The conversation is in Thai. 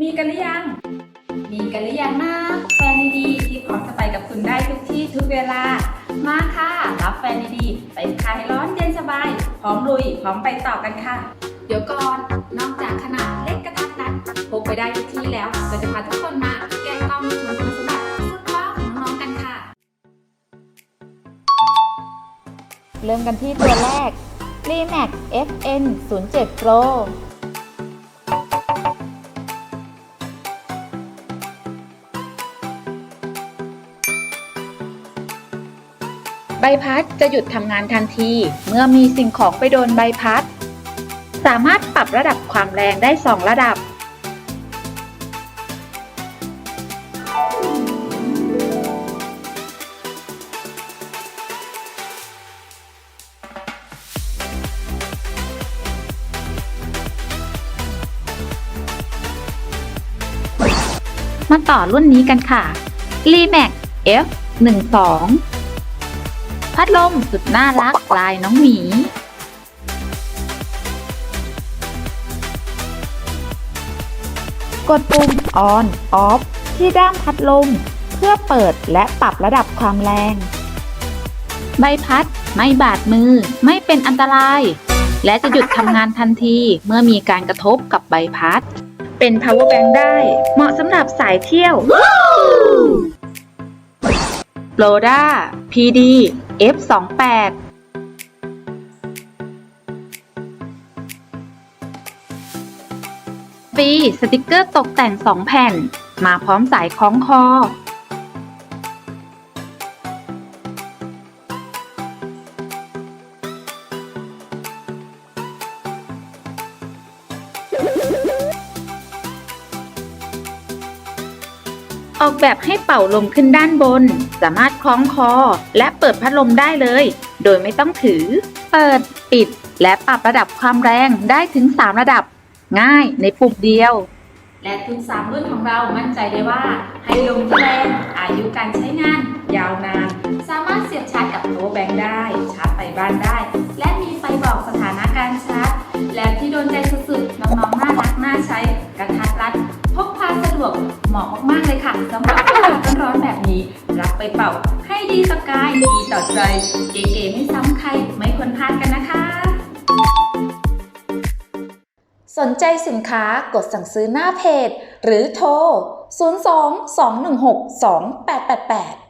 มีกันหรือยัง มีกันหรือยังนะแฟนดีๆที่พร้อมจะไปกับคุณได้ทุกที่ทุกเวลา มาค่ะ รับแฟนดีๆไปคลายร้อนเย็นสบาย พร้อมลุย พร้อมไปต่อกันค่ะ เดี๋ยวก่อน นอกจากขนาดเล็กกระทัดรัดพกไปได้ทุกที่แล้วเราจะพาทุกคนมาแกะกล่องชมคุณสมบัติสุดว้าวของน้องๆกันค่ะ เริ่มกันที่ตัวแรก r e m a x FN 07 Pro ใบพัดจะหยุดทำงานทันที เมื่อมีสิ่งของไปโดนใบพัด สามารถปรับระดับความแรงได้ 2 ระดับ มาต่อรุ่นนี้กันค่ะ r e m a x F 1 2 พัดลมสุดน่ารักลายน้องหมีกดปุ่ม On Off ที่ด้ามพัดลม เพื่อเปิดและปรับระดับความแรง ใบพัดไม่บาดมือ ไม่เป็นอันตราย และจะหยุดทำงานทันทีเมื่อมีการกระทบกับใบพัด เป็น power bank ได้ เหมาะสำหรับสายเที่ยวโ o ด้า PD F28 ฟรีสติกเกอร์ตกแต่ง 2 แผ่น มาพร้อมสายคล้องคอ ออกแบบให้เป่าลมขึ้นด้านบน สามารถคล้องคอ และเปิดพัดลมได้เลย โดยไม่ต้องถือ เปิด ปิด และปรับระดับความแรงได้ถึง 3 ระดับ ง่ายในปุ่มเดียว และทุกสามรุ่นของเรามั่นใจได้ว่า ให้ลมที่แรงอายุการใช้งาน ยาวนาน สามารถเสียบชาร์จกับโทรแบงได้ ชาร์จไปบ้านได้ และมีไฟบอกสถานะการชาร์จ และที่โดนใจสุดๆน้องๆน่ารักน่าใช้ มาะมากๆเลยค่ะสำหรับอากาศร้อนๆแบบนี้ รับไปเป่าให้ดีสกายดีต่อใจ เก๋ๆไม่ซ้ำใครไม่ควรพลาดกันนะคะ สนใจสินค้ากดสั่งซื้อหน้าเพจ หรือโทร 02 216 2888